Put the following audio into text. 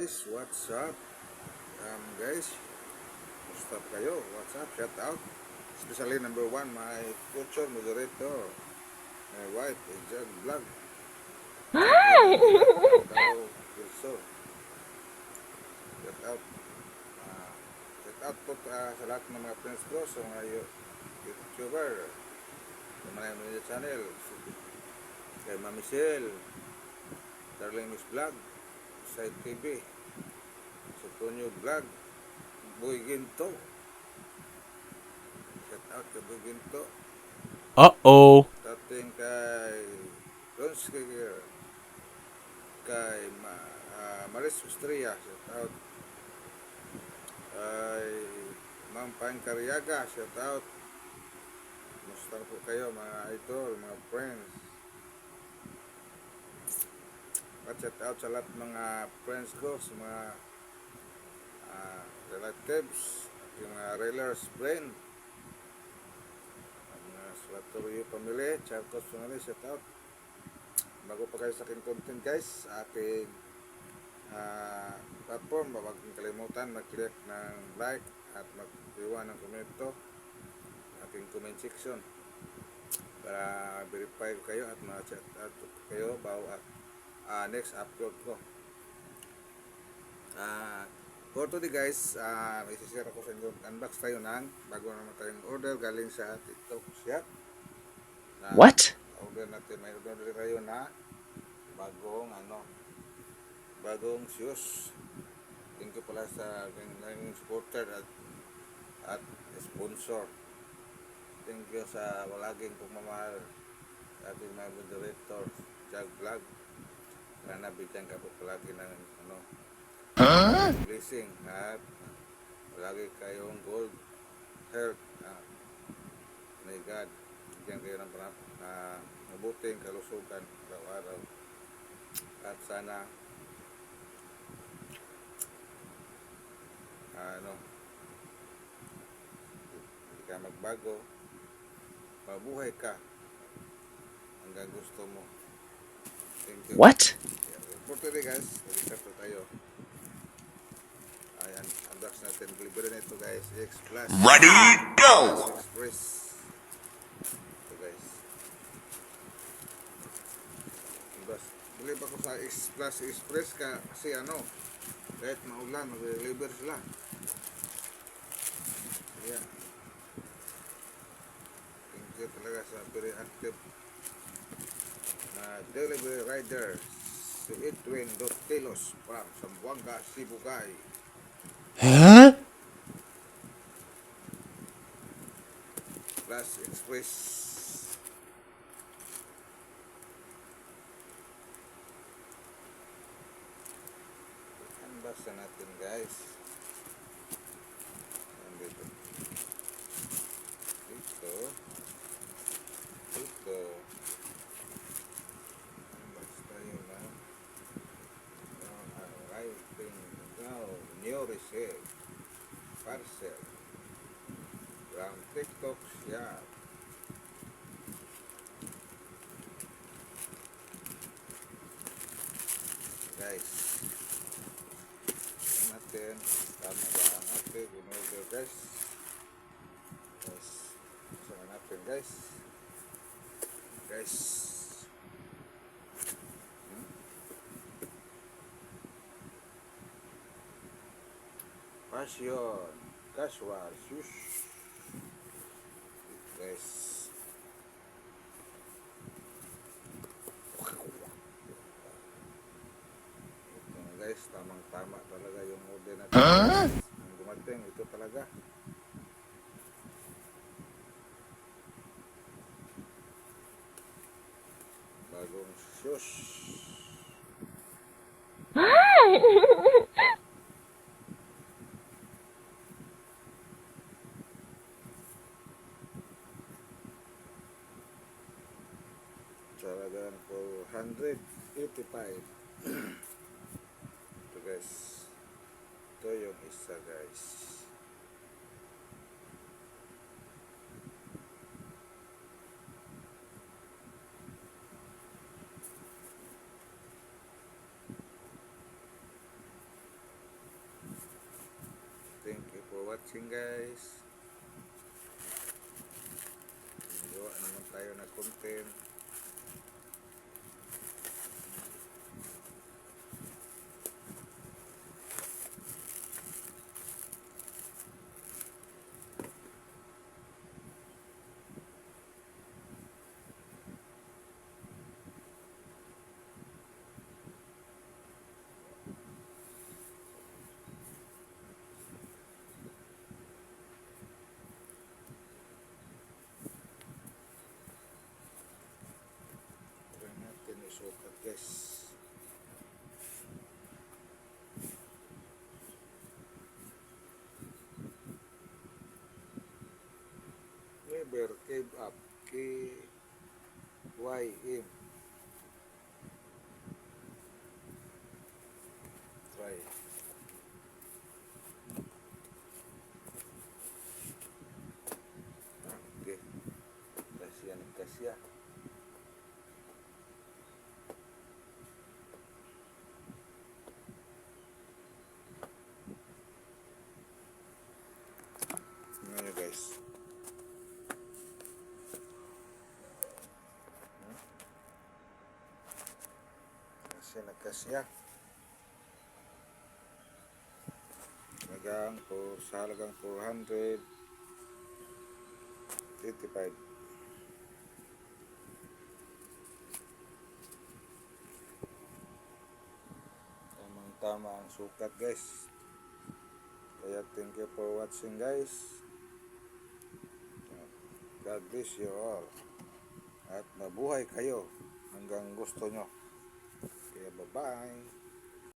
guys, what's up? Um, guys, po kayo? What's up? Shout out. Especially number one, my future moderator, my wife, Ejag Vlog. Tao, Wilson. Shout out. Ah, shout out po ah, sa lahat ng mga friends ko, sa mga yu- YouTuber, sa mga channel, kay Ma'am Michelle, Darling Miss Vlog, Side TV, sa Tonyo Vlog, Boy Ginto. Shout out kay Boy Ginto. Uh-oh. Dating kay Rons kay, kay Ma, ah, Maris Ustria. Shout out. Kay Ma'am Pain Cariaga. Shout out. Musta po kayo mga idol, mga friends. At shout out sa lahat mga friends ko, sa mga ah, relatives, at yung mga railers, friend. Ang mga Slatorio family, Charcos family, shout out. Bago pa kayo sa aking content guys, sa aking ah, platform, huwag kalimutan mag-click ng like at mag-iwan ng komento aking comment section para verify ko kayo at ma-chat out kayo bawat ah, next upload ko. Ah, for today guys, ah, may share ako sa inyo. Unbox tayo ng bago naman tayong order galing sa TikTok shop. Na What? Order natin, may order tayo na bagong ano, bagong shoes. Thank you pala sa aking supporter at at sponsor. Thank you sa walaging pagmamahal sa ating mga moderator, Jag Vlog. Sana bigyan ka po palagi ng ano, blessing at palagi kayong gold health. Uh, may God, bigyan kayo ng na mabuting kalusugan araw-araw. At sana ano hindi ka magbago mabuhay ka hanggang gusto mo What? for today guys mag-start na tayo ayan unbox natin delivery nito guys X Plus Ready, go! Express ito guys unbox bili pa ko sa X Plus Express ka, kasi ano kahit maulan mag-deliver sila Ayan. Thank you talaga sa very active na delivery rider si Edwin Dotelos from Zamboanga, Sibugay. Huh? Plus Express. Na natin guys. New receipt. Parcel. From TikTok shop. Guys. Natin. Tama ba ang ating in-order guys? Guys. Sama natin guys. Guys. Passion. Casual. Shush. Guys. Ito na guys, tamang tama talaga yung order natin. Ang dumating, ito talaga. Bagong shoes. Talagang 185 ito guys. Ito yung isa guys. Thank you for watching guys. Gawa ano naman tayo na content. Guys. Never give up. K Y M. Try. Okay. Kasya na kasya. Tingnan nyo guys. Kasya na kasya. Halagang po, sa halagang 485. Tamang tama ang sukat guys. Kaya thank you for watching guys. God bless you all. At mabuhay kayo hanggang gusto nyo. Kaya bye-bye.